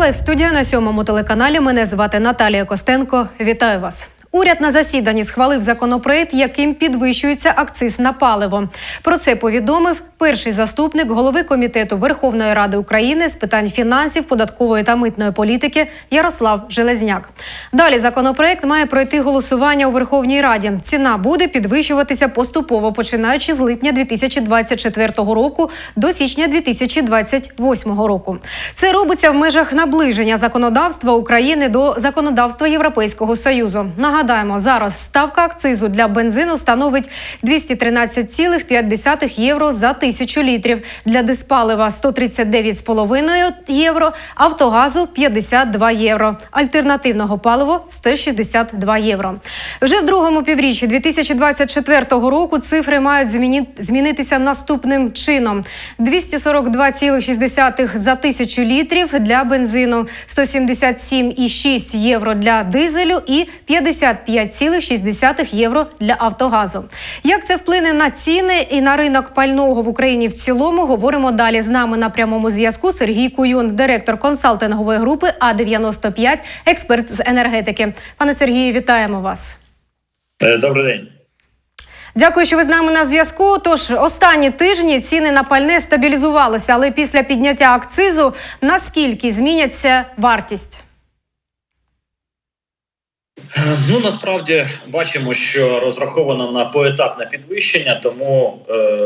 лайв студія на сьомому телеканалі. Мене звати Наталія Костенко. Вітаю вас. Уряд на засіданні схвалив законопроект, яким підвищується акциз на паливо. Про це повідомив перший заступник голови комітету Верховної Ради України з питань фінансів, податкової та митної політики Ярослав Железняк. Далі законопроект має пройти голосування у Верховній Раді. Ціна буде підвищуватися поступово, починаючи з липня 2024 року до січня 2028 року. Це робиться в межах наближення законодавства України до законодавства Європейського союзу. Нагадаємо, зараз ставка акцизу для бензину становить 213,5 євро за тисячу літрів. Для диспалива 139,5 євро, автогазу 52 євро, альтернативного паливо 162 євро. Вже в другому півріччі 2024 року цифри мають змінитися наступним чином: 242,6 за тисячу літрів для бензину, 177,6 євро для дизелю і 55,6 євро для автогазу. Як це вплине на ціни і на ринок пального в Україні в цілому? Говоримо далі. З нами на прямому зв'язку Сергій Куюн, директор консалтингової групи А 95 експерт з енергетики. Пане Сергію, вітаємо вас. Е, Добрий день. Дякую, що ви з нами на зв'язку. Тож останні тижні ціни на пальне стабілізувалися, але після підняття акцизу наскільки зміняться вартість? Е, Ну насправді бачимо, що розраховано на поетапне підвищення, тому е,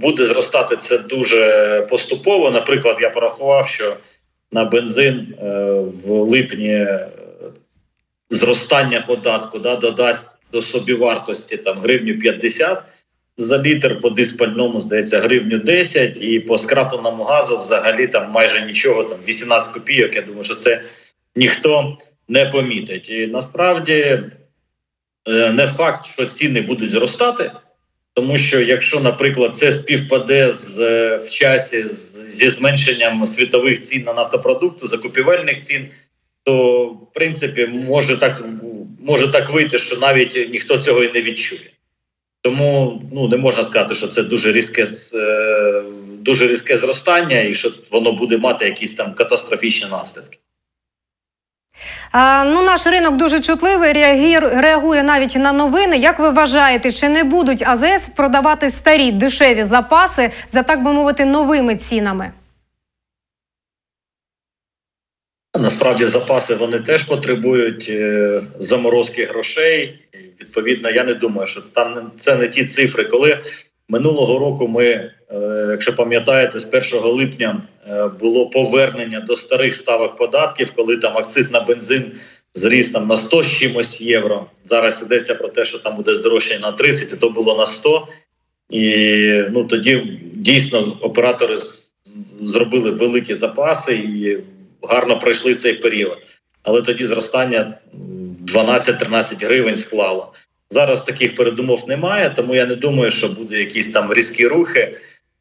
буде зростати це дуже поступово. Наприклад, я порахував, що на бензин е, в липні е, зростання податку да, додасть до собівартості там гривню 50 за літр, по диспальному, здається, гривню 10, і по скрапленому газу взагалі там майже нічого, там 18 копійок. Я думаю, що це ніхто не помітить. І насправді е, не факт, що ціни будуть зростати, тому що якщо, наприклад, це співпаде з е, в часі з, зі зменшенням світових цін на нафтопродукти, закупівельних цін, то в принципі може так може так вийти, що навіть ніхто цього і не відчує. Тому ну не можна сказати, що це дуже різке е, дуже різке зростання, і що воно буде мати якісь там катастрофічні наслідки. Ну, наш ринок дуже чутливий, реагує навіть на новини. Як ви вважаєте, чи не будуть АЗС продавати старі дешеві запаси за так би мовити новими цінами? Насправді запаси вони теж потребують е, заморозки грошей. Відповідно, я не думаю, що там це не ті цифри. Коли минулого року ми, якщо пам'ятаєте, з 1 липня е, було повернення до старих ставок податків, коли там акциз на бензин зріс там на 100 з чимось євро. Зараз йдеться про те, що там буде здорожчання на 30, і то було на 100. І ну тоді дійсно оператори зробили великі запаси і гарно пройшли цей період. Але тоді зростання м, 12-13 гривень склало. Зараз таких передумов немає, тому я не думаю, що буде якісь там різкі рухи.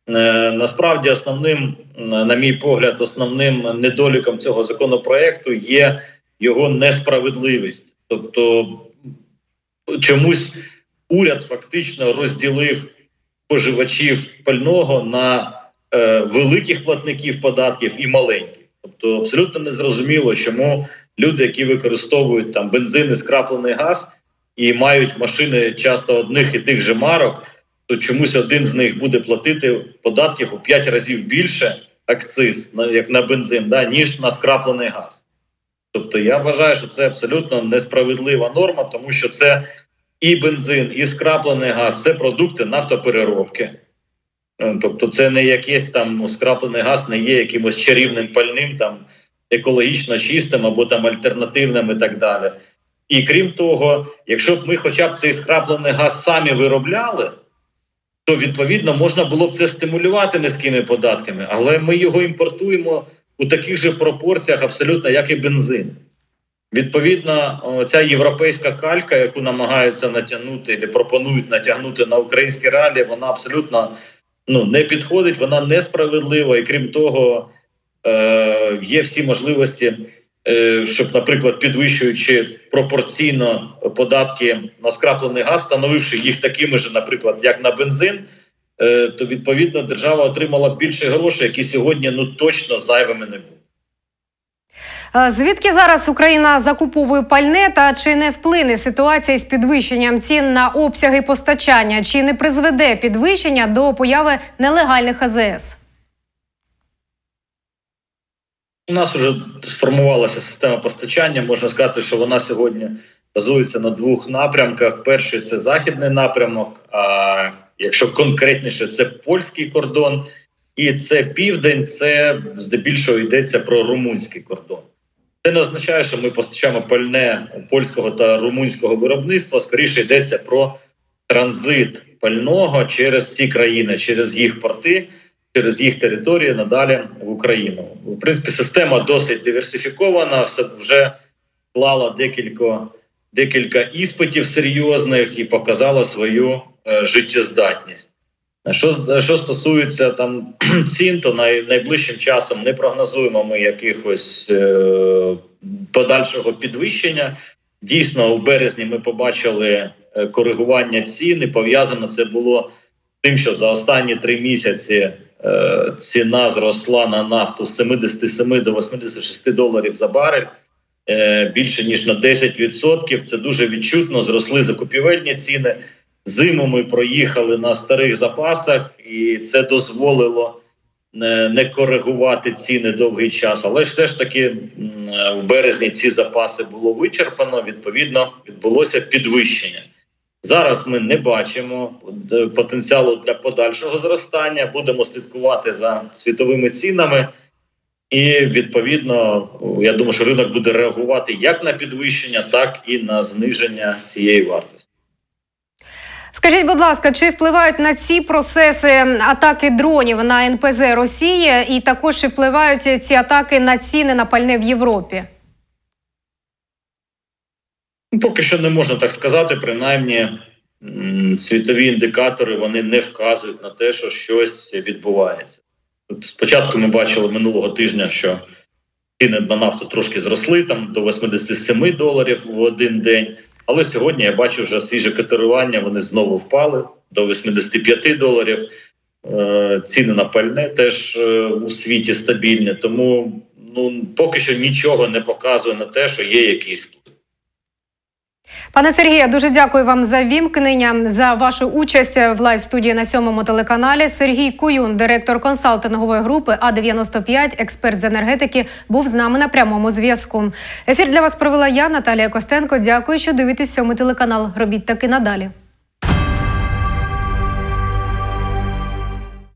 Е, насправді, основним, на мій погляд, основним недоліком цього законопроекту є його несправедливість. Тобто, чомусь уряд фактично розділив споживачів пального на е, великих платників податків і маленьких. Тобто абсолютно незрозуміло, чому люди, які використовують там бензин і скраплений газ і мають машини часто одних і тих же марок, то чомусь один з них буде платити податків у 5 разів більше акциз, як на бензин, да, ніж на скраплений газ. Тобто я вважаю, що це абсолютно несправедлива норма, тому що це і бензин, і скраплений газ це продукти нафтопереробки. Е, Тобто, це не якийсь там ну, скраплений газ, не є якимось чарівним пальним, там екологічно чистим або там альтернативним і так далі. І крім того, якщо б ми хоча б цей скраплений газ самі виробляли, то відповідно можна було б це стимулювати низькими податками, але ми його імпортуємо у таких же пропорціях, абсолютно як і бензин. Відповідно, ця європейська калька, яку намагаються натягнути або пропонують натягнути на українські реалії, вона абсолютно ну, не підходить, вона несправедлива, і крім того, е, є всі можливості, щоб, наприклад, підвищуючи пропорційно податки на скраплений газ, становивши їх такими ж, наприклад, як на бензин, е, то відповідно держава отримала більше грошей, які сьогодні ну точно зайвими не будуть. Е, Звідки зараз Україна закуповує пальне та чи не вплине ситуація з підвищенням цін на обсяги постачання? Чи не призведе підвищення до появи нелегальних АЗС? У нас вже сформувалася система постачання. Можна сказати, що вона сьогодні базується на двох напрямках. Перший це західний напрямок. А якщо конкретніше, це польський кордон, і це південь. Це здебільшого йдеться про румунський кордон. Це не означає, що ми постачаємо пальне польського та румунського виробництва. Скоріше йдеться про транзит пального через ці країни, через їх порти, через їх території надалі в Україну. В принципі, система досить диверсифікована. Все вже клала декілька, декілька іспитів серйозних і показала свою е, життєздатність. Що, що стосується там цін, то най, найближчим часом не прогнозуємо ми якихось е, подальшого підвищення. Дійсно, у березні ми побачили е, коригування цін. і Пов'язано це було з тим, що за останні три місяці ціна зросла на нафту з 77 до 86 доларів за барель. Е, більше ніж на 10%. Це дуже відчутно. Зросли закупівельні ціни. Зиму ми проїхали на старих запасах, і це дозволило не, не коригувати ціни довгий час. Але все ж таки в березні ці запаси було вичерпано. Відповідно, відбулося підвищення. Зараз ми не бачимо потенціалу для подальшого зростання. Будемо слідкувати за світовими цінами. І відповідно, я думаю, що ринок буде реагувати як на підвищення, так і на зниження цієї вартості. Скажіть, будь ласка, чи впливають на ці процеси атаки дронів на НПЗ Росії, і також чи впливають ці атаки на ціни на пальне в Європі? Ну, Поки що не можна так сказати. Принаймні, світові індикатори вони не вказують на те, що щось відбувається. От спочатку ми бачили минулого тижня, що ціни на нафту трошки зросли там до 87 доларів в один день. Але сьогодні я бачу вже свіже котирування. Вони знову впали до 85 доларів. Е, Ціни на пальне теж е, у світі стабільні. Тому ну поки що нічого не показує на те, що є якийсь вплив. Пане Сергію, дуже дякую вам за вімкнення за вашу участь в лайв студії на сьомому телеканалі. Сергій Куюн, директор консалтингової групи А 95 експерт з енергетики, був з нами на прямому зв'язку. Ефір для вас провела я, Наталія Костенко. Дякую, що дивитесь сьомий телеканал. Робіть таки надалі.